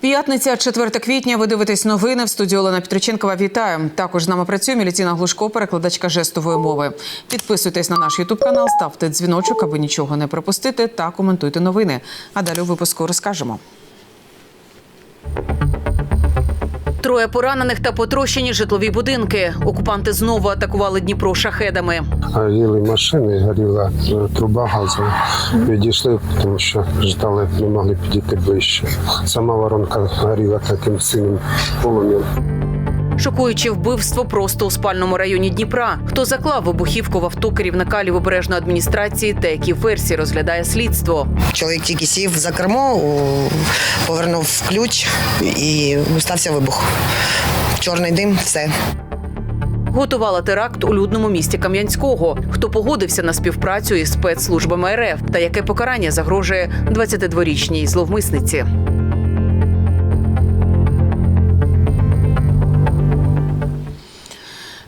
П'ятниця, 4 квітня. Ви дивитесь новини в студії Олена Петриченкова. Вітаю. Також з нами працює Міліціна Глушко, перекладачка жестової мови. Підписуйтесь на наш Ютуб канал, ставте дзвіночок, аби нічого не пропустити, та коментуйте новини. А далі у випуску розкажемо. Троє поранених та потрощені житлові будинки. Окупанти знову атакували Дніпро шахедами. Горіли машини, горіла е, труба газова. Відійшли, тому що ждали, не могли підійти ближче. Сама воронка горіла таким синім полум'ям. Шокуюче вбивство просто у спальному районі Дніпра. Хто заклав вибухівку в авто керівника лівобережної адміністрації та які версії розглядає слідство. Чоловік тільки сів за кермо, повернув ключ і стався вибух. Чорний дим, все. Готувала теракт у людному місті Кам'янського. Хто погодився на співпрацю із спецслужбами РФ та яке покарання загрожує 22-річній зловмисниці.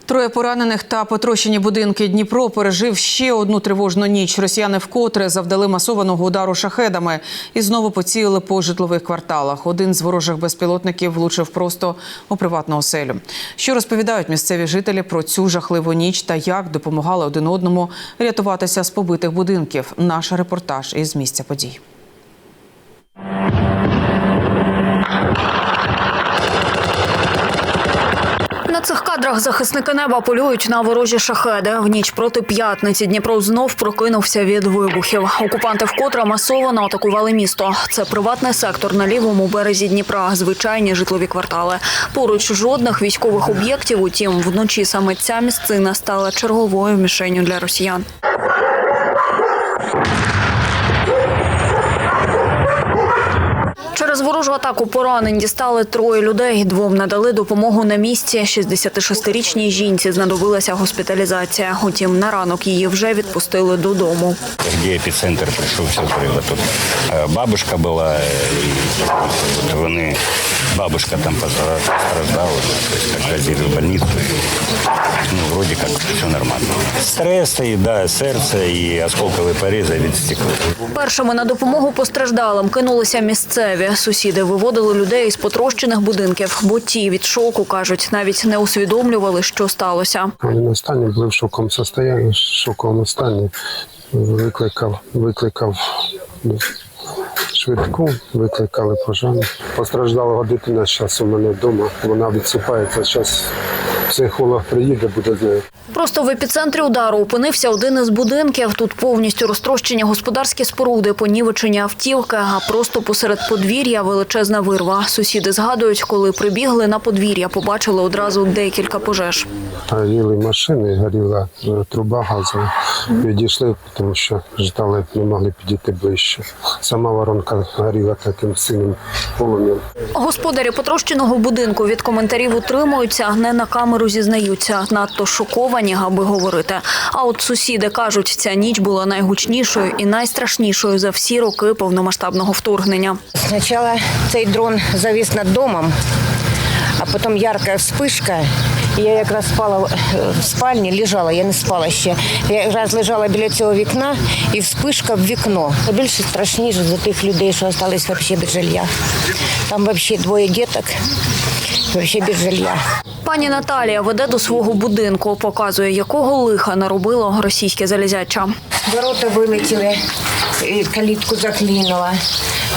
Троє поранених та потрощені будинки Дніпро пережив ще одну тривожну ніч. Росіяни вкотре завдали масованого удару шахедами і знову поцілили по житлових кварталах. Один з ворожих безпілотників влучив просто у приватну оселю. Що розповідають місцеві жителі про цю жахливу ніч та як допомагали один одному рятуватися з побитих будинків? Наш репортаж із місця подій. Кадрах захисники неба полюють на ворожі шахеди. В ніч проти п'ятниці Дніпро знов прокинувся від вибухів. Окупанти вкотре масово атакували місто. Це приватний сектор на лівому березі Дніпра, звичайні житлові квартали. Поруч жодних військових об'єктів. Утім, вночі саме ця місцина стала черговою мішенню для росіян. Через ворожу атаку поранень дістали троє людей. Двом надали допомогу на місці. 66-річній жінці знадобилася госпіталізація. Утім, на ранок її вже відпустили додому. где эпицентр пришел, все было. Тут э, бабушка была, и вот вони, бабушка там постра- постраждала, то есть как возили в больницу. и, Ну, вроде как все нормально. Стресс, и, да, сердце и осколковые порезы від стекла. Першими на допомогу постраждалим кинулися місцеві. Сусіди виводили людей із потрощених будинків, бо ті від шоку кажуть, навіть не усвідомлювали, що сталося. На стані були в шоковому стані, шоковому стані. Викликав, викликав ну, швидку, викликали пожежу. Постраждала дитина зараз у мене вдома. Вона відсипається. Зараз психолог приїде, буде з нею. Просто в епіцентрі удару опинився один із будинків. Тут повністю розтрощені господарські споруди, понівечені автівки, а просто посеред подвір'я величезна вирва. Сусіди згадують, коли прибігли на подвір'я, побачили одразу декілька пожеж. Горіли машини, горіла е, труба газова. Відійшли, тому що ждали, не могли підійти ближче. Сама воронка горіла таким синім полум'ям. Господарі потрощеного будинку від коментарів утримуються, не на камеру зізнаються. Надто шоковані, аби говорити. А от сусіди кажуть, ця ніч була найгучнішою і найстрашнішою за всі роки повномасштабного вторгнення. Спочатку цей дрон завис над домом, а потім ярка вспишка. Я якраз спала в спальні, лежала, я не спала ще. Я якраз лежала біля цього вікна і вспишка в вікно. Більше страшніше за тих людей, що залишились взагалі без жилья. Там взагалі двоє діток, взагалі без жилья. Пані Наталія веде до свого будинку, показує, якого лиха наробило російське залізяча. Ворота вилетіли, калітку заклинула.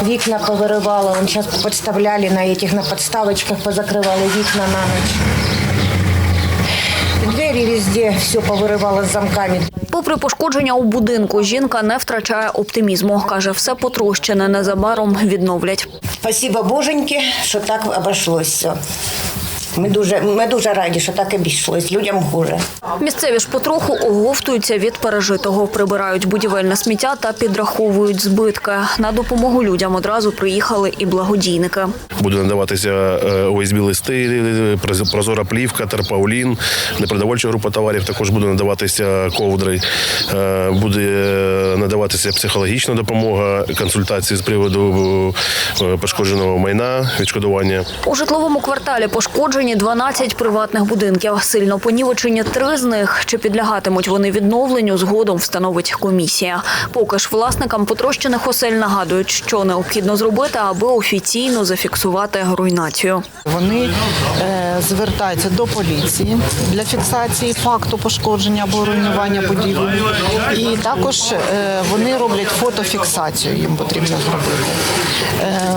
Вікна повиривало, Вон зараз підставляли на этих, на підставочках, позакривали вікна на ніч. Двері везде все повиривало з замками. Попри пошкодження у будинку, жінка не втрачає оптимізму. Каже, все потрощене незабаром відновлять. Спасибо Боженьки, що так обійшлося. Ми дуже, ми дуже раді, що так і обійшлось. Людям хуже. Місцеві ж потроху оговтуються від пережитого, прибирають будівельне сміття та підраховують збитки. На допомогу людям одразу приїхали і благодійники. Буде надаватися е, ОСБ-листи, прозора плівка, терпаулін, непродовольча група товарів. Також буде надаватися ковдри, е, буде надаватися психологічна допомога, консультації з приводу е, пошкодженого майна, відшкодування. У житловому кварталі пошкоджені пошкоджені 12 приватних будинків. Сильно понівечені три з них. Чи підлягатимуть вони відновленню, згодом встановить комісія. Поки ж власникам потрощених осель нагадують, що необхідно зробити, аби офіційно зафіксувати руйнацію. Вони е, звертаються до поліції для фіксації факту пошкодження або руйнування будівлі. І також е, вони роблять фотофіксацію, їм потрібно зробити. Е,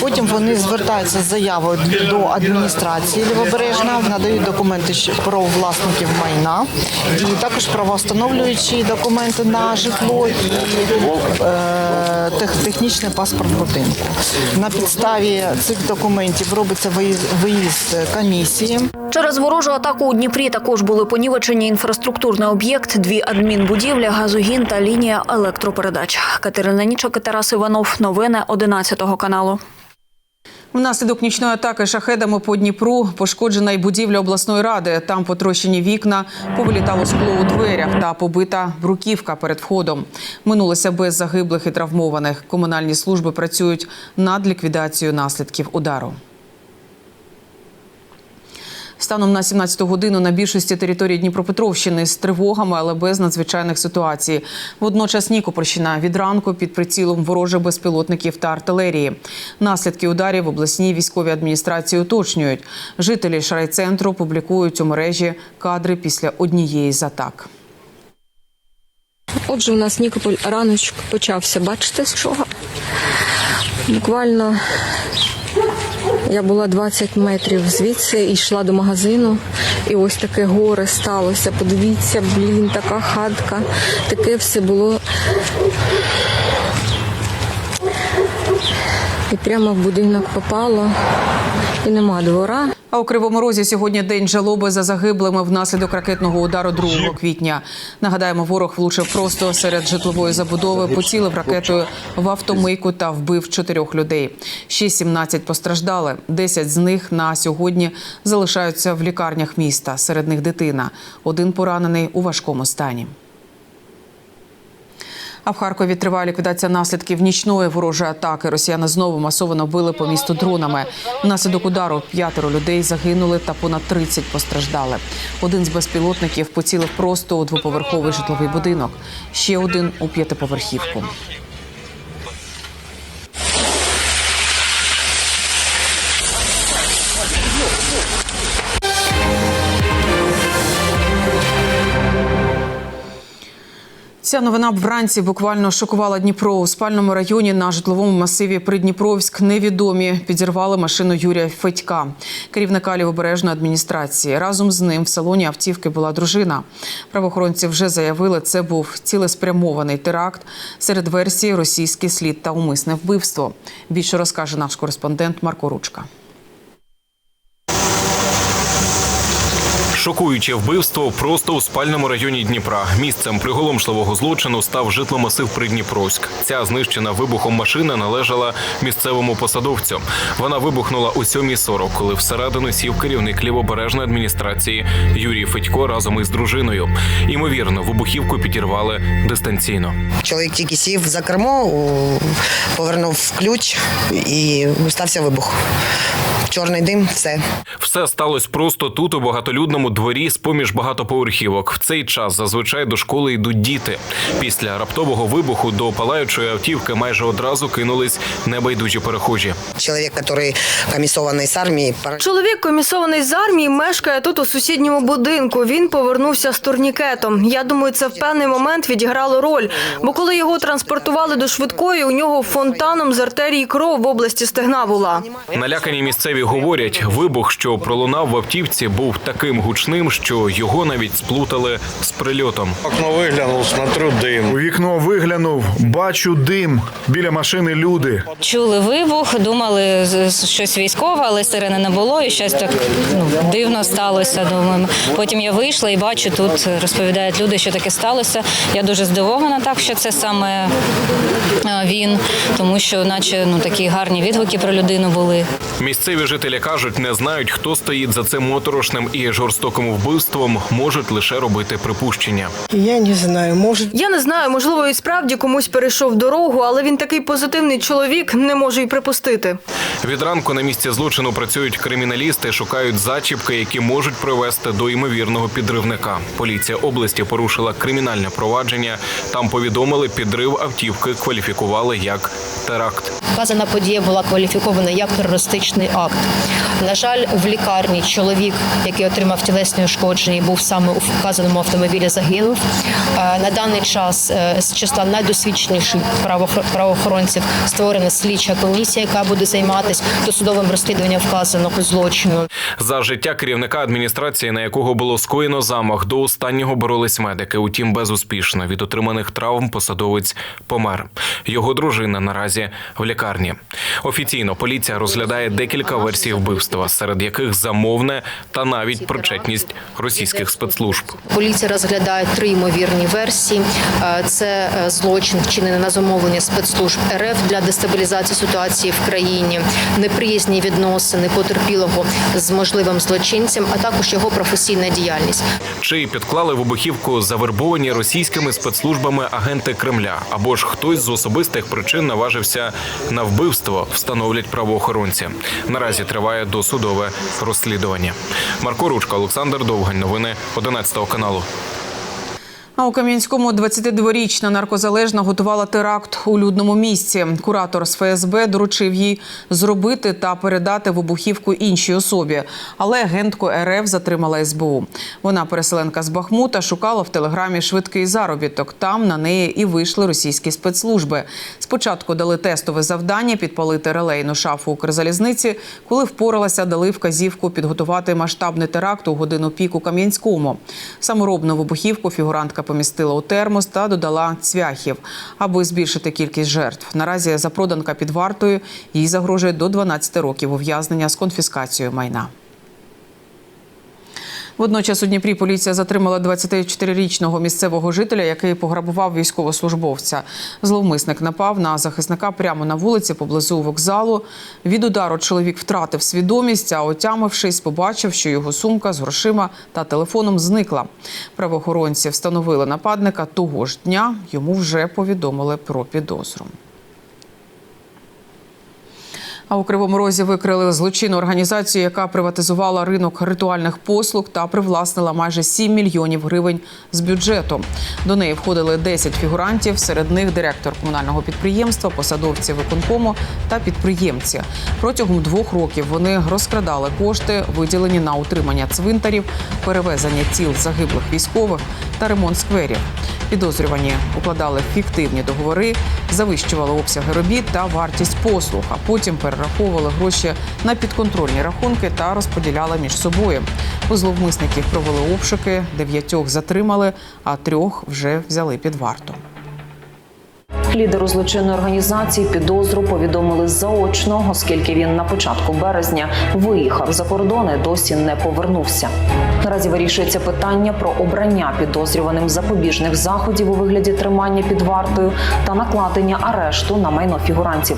потім вони звертаються з заявою до адміністрації Лівобережна, надають документи про власників майна і також правовстановлюючі документи на житло і е, тех- технічний паспорт будинку. На підставі цих документів робиться виїзд, виїзд комісії. Через ворожу атаку у Дніпрі також були понівечені інфраструктурний об'єкт, дві адмінбудівлі, газогін та лінія електропередач. Катерина Нічок Тарас Іванов. Новини 11 каналу. Внаслідок нічної атаки шахедами по Дніпру пошкоджена й будівля обласної ради. Там потрощені вікна, повилітало скло у дверях та побита бруківка перед входом. Минулося без загиблих і травмованих. Комунальні служби працюють над ліквідацією наслідків удару. Станом на 17 годину на більшості території Дніпропетровщини з тривогами, але без надзвичайних ситуацій. Водночас Нікопольщина від ранку під прицілом ворожих безпілотників та артилерії. Наслідки ударів обласній військовій адміністрації уточнюють. Жителі шрайцентру публікують у мережі кадри після однієї з атак. Отже, у нас Нікополь раночок почався. Бачите з чого? Буквально я була 20 метрів звідси і йшла до магазину. І ось таке горе сталося. Подивіться, блін, така хатка. Таке все було. І прямо в будинок попало. І нема двора. А у Кривому Розі сьогодні день жалоби за загиблими внаслідок ракетного удару 2 квітня. Нагадаємо, ворог влучив просто серед житлової забудови, поцілив ракетою в автомийку та вбив чотирьох людей. Ще 17 постраждали. 10 з них на сьогодні залишаються в лікарнях міста. Серед них дитина. Один поранений у важкому стані. А в Харкові триває ліквідація наслідків нічної ворожої атаки. Росіяни знову масово били по місту дронами. Внаслідок удару п'ятеро людей загинули та понад 30 постраждали. Один з безпілотників поцілив просто у двоповерховий житловий будинок. Ще один у п'ятиповерхівку. Ця новина вранці буквально шокувала Дніпро. У спальному районі на житловому масиві Придніпровськ невідомі підірвали машину Юрія Федька, керівника лівобережної адміністрації. Разом з ним в салоні автівки була дружина. Правоохоронці вже заявили, це був цілеспрямований теракт. Серед версій російський слід та умисне вбивство. Більше розкаже наш кореспондент Марко Ручка. Шокуюче вбивство просто у спальному районі Дніпра. Місцем приголомшливого злочину став житломасив Придніпровськ. Ця знищена вибухом машина належала місцевому посадовцю. Вона вибухнула о 7.40, коли всередину сів керівник лівобережної адміністрації Юрій Федько разом із дружиною. Імовірно, вибухівку підірвали дистанційно. Чоловік тільки сів за кермо, повернув ключ і стався вибух. Чорний дим, все. Все сталося просто тут, у багатолюдному дворі, з поміж багатоповерхівок. В цей час зазвичай до школи йдуть діти. Після раптового вибуху до палаючої автівки майже одразу кинулись небайдужі перехожі. Чоловік, який комісований з армії, Чоловік, комісований з армії, мешкає тут у сусідньому будинку. Він повернувся з турнікетом. Я думаю, це в певний момент відіграло роль. Бо коли його транспортували до швидкої, у нього фонтаном з артерії кров в області стегна була. Налякані місцеві говорять, вибух, що пролунав в автівці, був таким гучним, що його навіть сплутали з прильотом. Окно виглянув, смотрю дим. У вікно виглянув, бачу дим. Біля машини люди. Чули вибух, думали щось військове, але сирени не було, і щось так ну, дивно сталося. Думаємо. Потім я вийшла і бачу, тут розповідають люди, що таке сталося. Я дуже здивована, так що це саме е, він, тому що, наче, ну такі гарні відгуки про людину були. Місцеві жителі кажуть, не знають, хто стоїть за цим моторошним і жорстоким вбивством, можуть лише робити припущення. Я не знаю, может, Я не знаю, можливо, і справді комусь перейшов дорогу, але він такий позитивний чоловік, не можу й припустити. Від ранку на місці злочину працюють криміналісти, шукають зачіпки, які можуть привести до ймовірного підривника. Поліція області порушила кримінальне провадження. Там повідомили, підрив автівки кваліфікували як теракт. Вказана подія була кваліфікована як терористичний акт. На жаль, в лікарні чоловік, який отримав тілесні ушкодження, і був саме у вказаному автомобілі, загинув. Е, На даний час е, з числа найдосвідченіших правоохор- правоохоронців створена слідча комісія, яка буде займатися досудовим розслідуванням вказаного злочину. За життя керівника адміністрації, на якого було скоєно замах, до останнього боролись медики. Утім, безуспішно від отриманих травм посадовець помер. Його дружина наразі в лікарні. Офіційно поліція розглядає декілька версій вбивства, серед яких замовне та навіть причетність російських спецслужб. Поліція розглядає три ймовірні версії. Е, Це е, злочин, вчинений на замовлення спецслужб РФ для дестабілізації ситуації в країні, неприязні відносини потерпілого з можливим злочинцем, а також його професійна діяльність. Чи підклали вибухівку завербовані російськими спецслужбами агенти Кремля, або ж хтось з особистих причин наважився на вбивство, встановлять правоохоронці. Наразі триває досудове розслідування. Марко Ручка, Олександр Довгань. Новини 11 каналу. А у Кам'янському 22-річна наркозалежна готувала теракт у людному місці. Куратор з ФСБ доручив їй зробити та передати вибухівку іншій особі. Але агентку РФ затримала СБУ. Вона переселенка з Бахмута шукала в телеграмі швидкий заробіток. Там на неї і вийшли російські спецслужби. Спочатку дали тестове завдання підпалити релейну шафу Укрзалізниці. Коли впоралася, дали вказівку підготувати масштабний теракт у годину пік у Кам'янському. Саморобну вибухівку фігурантка помістила у термос та додала цвяхів, аби збільшити кількість жертв. Наразі запроданка під вартою їй загрожує до 12 років ув'язнення з конфіскацією майна. Водночас у Дніпрі поліція затримала 24-річного місцевого жителя, який пограбував військовослужбовця. Зловмисник напав на захисника прямо на вулиці поблизу вокзалу. Від удару чоловік втратив свідомість, а отямившись, побачив, що його сумка з грошима та телефоном зникла. Правоохоронці встановили нападника того ж дня. Йому вже повідомили про підозру. А у Кривому Розі викрили злочинну організацію, яка приватизувала ринок ритуальних послуг та привласнила майже 7 мільйонів гривень з бюджету. До неї входили 10 фігурантів, серед них директор комунального підприємства, посадовці виконкому та підприємці. Протягом двох років вони розкрадали кошти, виділені на утримання цвинтарів, перевезення тіл загиблих військових та ремонт скверів. Підозрювані укладали фіктивні договори, завищували обсяги робіт та вартість послуг, а потім перераховували гроші на підконтрольні рахунки та розподіляли між собою. У зловмисників провели обшуки, дев'ятьох затримали, а трьох вже взяли під варту. Лідеру злочинної організації підозру повідомили заочно, оскільки він на початку березня виїхав за кордони, досі не повернувся. Наразі вирішується питання про обрання підозрюваним запобіжних заходів у вигляді тримання під вартою та накладення арешту на майно фігурантів.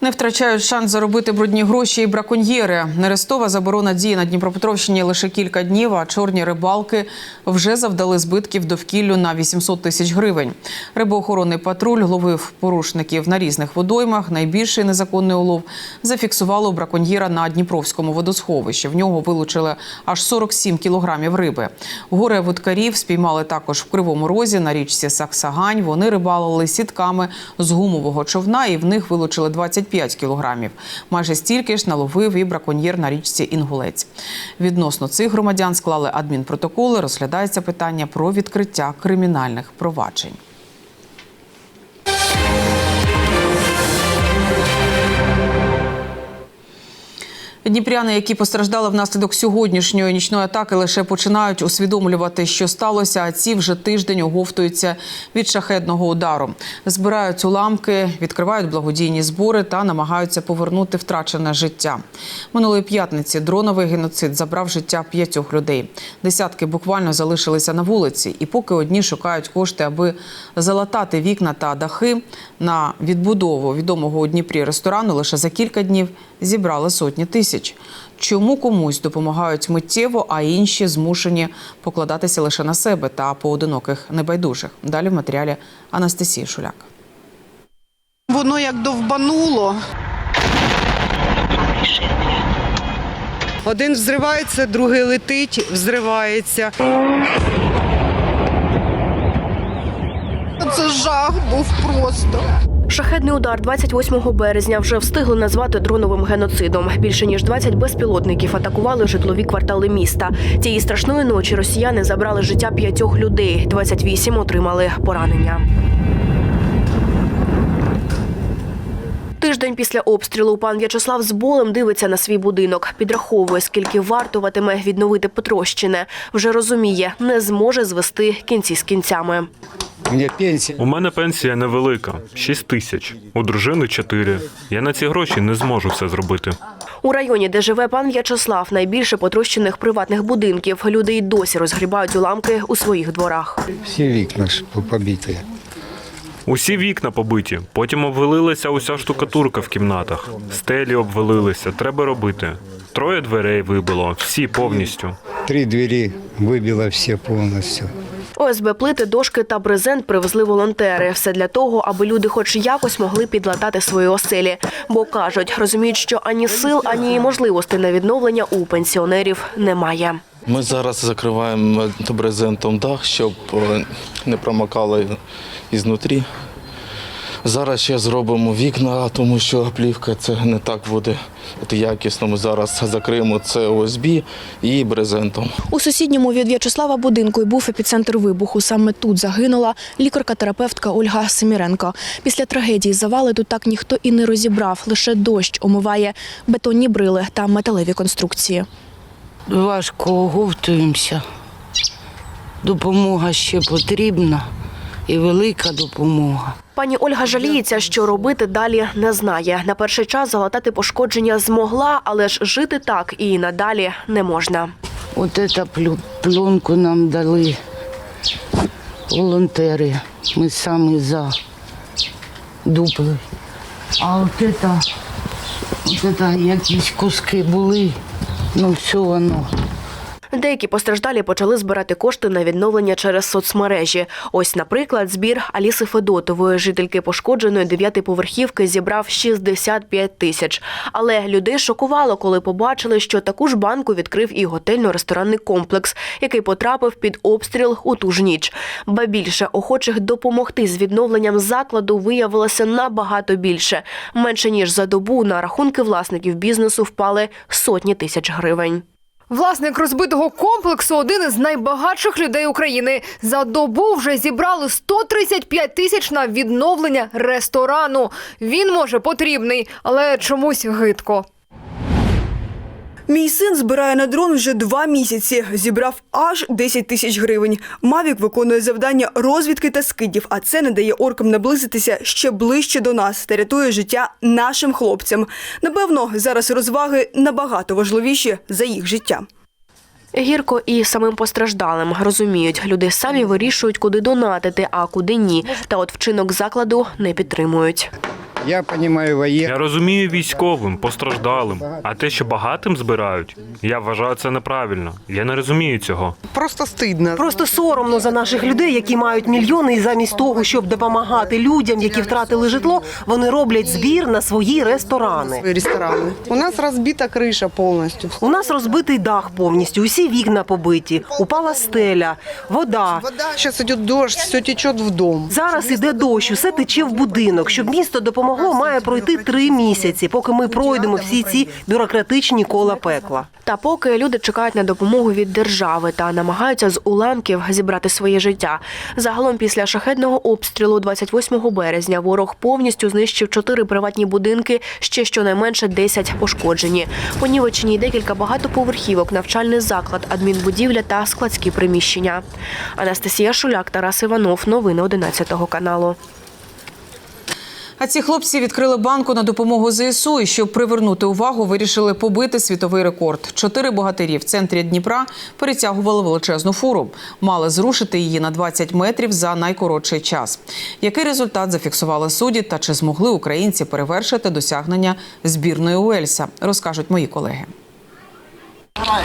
Не втрачають шанс заробити брудні гроші і браконьєри. Нерестова заборона діє на Дніпропетровщині лише кілька днів, а чорні рибалки вже завдали збитків довкіллю на 800 тисяч гривень. Рибоохоронний патруль ловив порушників на різних водоймах. Найбільший незаконний улов зафіксувало браконьєра на Дніпровському водосховищі. В нього вилучили аж 47 кілограмів риби. Горе вудкарів спіймали також в Кривому Розі на річці Саксагань. Вони рибалили сітками з гумового човна і в них вилучили 25 кілограмів. Майже стільки ж наловив і браконьєр на річці Інгулець. Відносно цих громадян склали адмінпротоколи. Розглядається питання про відкриття кримінальних проваджень. Дніпряни, які постраждали внаслідок сьогоднішньої нічної атаки, лише починають усвідомлювати, що сталося. А ці вже тиждень оговтуються від шахедного удару. Збирають уламки, відкривають благодійні збори та намагаються повернути втрачене життя. Минулої п'ятниці дроновий геноцид забрав життя п'ятьох людей. Десятки буквально залишилися на вулиці, і поки одні шукають кошти, аби залатати вікна та дахи на відбудову відомого у Дніпрі ресторану, лише за кілька днів зібрали сотні тисяч. Чому комусь допомагають миттєво, а інші змушені покладатися лише на себе та поодиноких небайдужих? Далі в матеріалі Анастасії Шуляк. Воно як довбануло. Один взривається, другий летить, взривається. Це жах був просто. Шахедний удар 28 березня вже встигли назвати дроновим геноцидом. Більше ніж 20 безпілотників атакували житлові квартали міста. Тієї страшної ночі росіяни забрали життя п'ятьох людей. 28 отримали поранення. Тиждень після обстрілу пан В'ячеслав з болем дивиться на свій будинок, підраховує, скільки вартуватиме відновити потрощене. Вже розуміє, не зможе звести кінці з кінцями. У мене пенсія невелика 6 тисяч. У дружини 4. Я на ці гроші не зможу все зробити. У районі, де живе пан В'ячеслав, найбільше потрощених приватних будинків. Люди й досі розгрібають уламки у своїх дворах. Всі вікна ж побиті. Усі вікна побиті. Потім обвалилася уся штукатурка в кімнатах. Стелі обвалилися. Треба робити. Троє дверей вибило, всі повністю. Три двері вибило всі повністю. ОСБ плити, дошки та брезент привезли волонтери. Все для того, аби люди хоч якось могли підлатати свої оселі. Бо кажуть, розуміють, що ані сил, ані можливостей на відновлення у пенсіонерів немає. Ми зараз закриваємо брезентом дах, щоб е, не промокали ізнутрі. Зараз ще зробимо вікна, тому що плівка це не так буде от якісно. Ми зараз закриємо це ОСБ і брезентом. У сусідньому від В'ячеслава будинку й був епіцентр вибуху. Саме тут загинула лікарка-терапевтка Ольга Семіренко. Після трагедії завали тут так ніхто і не розібрав. Лише дощ омиває бетонні брили та металеві конструкції. Важко оговтуємося. Допомога ще потрібна і велика допомога. Пані Ольга жаліється, що робити далі не знає. На перший час залатати пошкодження змогла, але ж жити так і надалі не можна. От цю пленку нам дали волонтери. Ми самі за дупли. А от це, якісь куски були, ну все воно. Деякі постраждалі почали збирати кошти на відновлення через соцмережі. Ось, наприклад, збір Аліси Федотової, жительки пошкодженої дев'ятиповерхівки, зібрав 65 тисяч. Але людей шокувало, коли побачили, що таку ж банку відкрив і готельно-ресторанний комплекс, який потрапив під обстріл у ту ж ніч. Ба більше охочих допомогти з відновленням закладу виявилося набагато більше. Менше ніж за добу на рахунки власників бізнесу впали сотні тисяч гривень. Власник розбитого комплексу один із найбагатших людей України. За добу вже зібрали 135 тисяч на відновлення ресторану. Він може потрібний, але чомусь гидко. Мій син збирає на дрон вже два місяці. Зібрав аж 10 тисяч гривень. Мавік виконує завдання розвідки та скидів, а це не дає оркам наблизитися ще ближче до нас та рятує життя нашим хлопцям. Напевно, зараз розваги набагато важливіші за їх життя. Гірко і самим постраждалим розуміють, люди самі вирішують, куди донатити, а куди ні. Та от вчинок закладу не підтримують. Я розумію воєнних. Я розумію військовим, постраждалим. А те, що багатим збирають, я вважаю це неправильно. Я не розумію цього. Просто стидно. Просто соромно за наших людей, які мають мільйони, і замість того, щоб допомагати людям, які втратили житло, вони роблять збір на свої ресторани. Ресторани. У нас розбита криша повністю. У нас розбитий дах повністю, усі вікна побиті, упала стеля, вода. Вода, зараз йде дощ, все тече в дом. Зараз іде дощ, усе тече в будинок, щоб місто допомогло цього має пройти три місяці, поки ми пройдемо всі ці бюрократичні кола пекла. Та поки люди чекають на допомогу від держави та намагаються з уламків зібрати своє життя. Загалом після шахедного обстрілу 28 березня ворог повністю знищив чотири приватні будинки, ще щонайменше 10 пошкоджені. Понівечені декілька багатоповерхівок, навчальний заклад, адмінбудівля та складські приміщення. Анастасія Шуляк, Тарас Іванов. Новини 11 каналу. А ці хлопці відкрили банку на допомогу ЗСУ і щоб привернути увагу, вирішили побити світовий рекорд. Чотири богатирі в центрі Дніпра перетягували величезну фуру. Мали зрушити її на 20 метрів за найкоротший час. Який результат зафіксували судді та чи змогли українці перевершити досягнення збірної Уельса, розкажуть мої колеги. Набирай,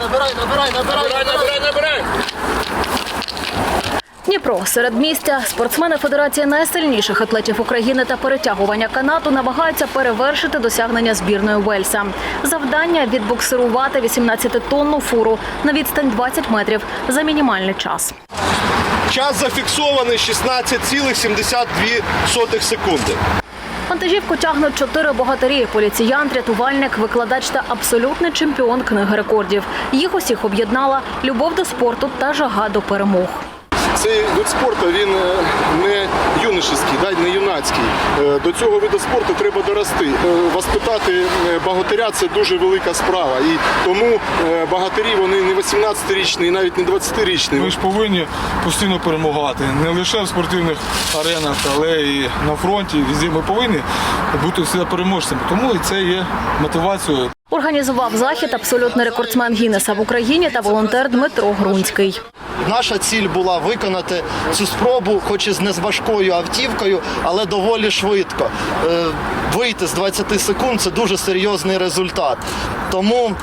набирай, набирай, набирай, набирай, набирай. Дніпро середмістя. Спортсмени Федерації найсильніших атлетів України та перетягування канату намагаються перевершити досягнення збірної Вельса. Завдання відбуксирувати 18-тонну фуру на відстань 20 метрів за мінімальний час. Час зафіксований 16,72 секунди. Вантажівку тягнуть чотири богатирі: поліціянт, рятувальник, викладач та абсолютний чемпіон книги рекордів. Їх усіх об'єднала любов до спорту та жага до перемог. Цей вид спорту він е, не юношеський, не юнацький. Е, До цього виду спорту треба дорости. Е, Воспитати богатиря це дуже велика справа. І тому богатирі вони не 18-річні і навіть не 20-річні. Ми ж повинні постійно перемагати не лише в спортивних аренах, але і на фронті. Ми повинні бути всі переможцями. Тому і це є мотивацією. Організував захід абсолютний рекордсмен Гіннеса в Україні та волонтер Дмитро Грунський. Наша ціль була виконати цю спробу, хоч і з незважкою автівкою, але доволі швидко. Е, Вийти з 20 секунд це дуже серйозний результат. Тому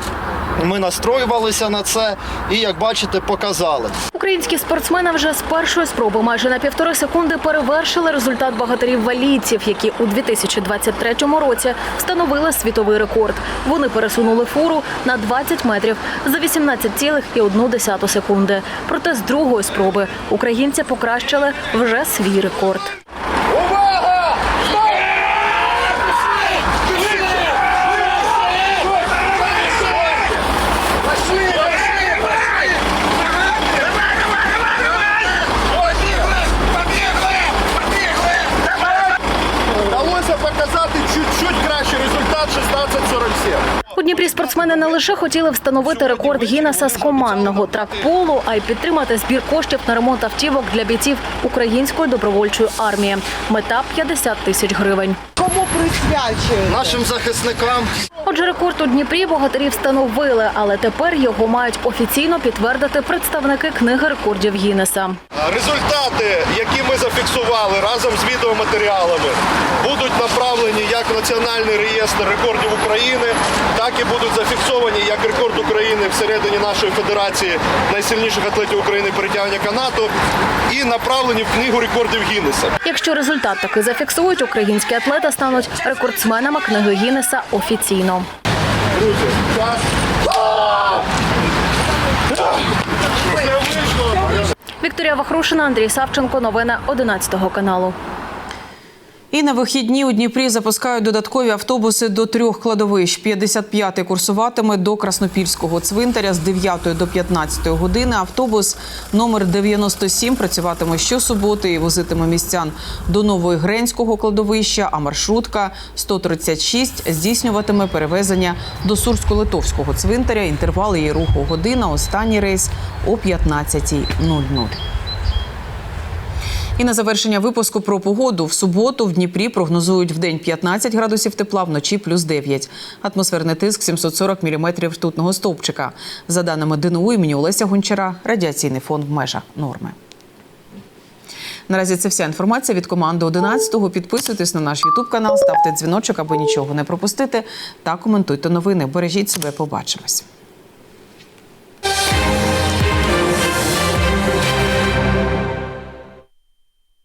ми настроювалися на це і, як бачите, показали. Українські спортсмени вже з першої спроби майже на півтори секунди перевершили результат багатирів валійців, які у 2023 році встановили світовий рекорд. Вони пересунули фуру на 20 метрів за 18,1 секунди. Проте з другої спроби українці покращили вже свій рекорд. Дніпрі спортсмени не лише хотіли встановити рекорд Гіннеса з командного тракполу, а й підтримати збір коштів на ремонт автівок для бійців української добровольчої армії. Мета 50 тисяч гривень. Кому присвячують? Нашим захисникам Отже, рекорд у Дніпрі богатирі встановили, але тепер його мають офіційно підтвердити представники книги рекордів Гіннеса. Результати, які ми зафіксували разом з відеоматеріалами, як Національний реєстр рекордів України, так і будуть зафіксовані як рекорд України всередині нашої федерації найсильніших атлетів України перетягання канату і направлені в книгу рекордів Гіннеса. Якщо результат таки зафіксують, українські атлети стануть рекордсменами книги Гіннеса офіційно. Друзі, час. Вікторія Вахрушина, Андрій Савченко. Новини 11 каналу. І на вихідні у Дніпрі запускають додаткові автобуси до трьох кладовищ. 55-й курсуватиме до Краснопільського цвинтаря з 9 до 15 години. Автобус номер 97 працюватиме щосуботи і возитиме містян до Нової Гренського кладовища, а маршрутка 136 здійснюватиме перевезення до Сурсько-Литовського цвинтаря. Інтервал її руху година. Останній рейс о 15.00. І на завершення випуску про погоду в суботу в Дніпрі прогнозують в день 15 градусів тепла, вночі плюс 9. Атмосферний тиск 740 міліметрів ртутного стовпчика. За даними ДНУ імені Олеся Гончара, радіаційний фон в межах норми. Наразі це вся інформація від команди 11-го. Підписуйтесь на наш Ютуб канал, ставте дзвіночок, аби нічого не пропустити. Та коментуйте новини. Бережіть себе. Побачимось.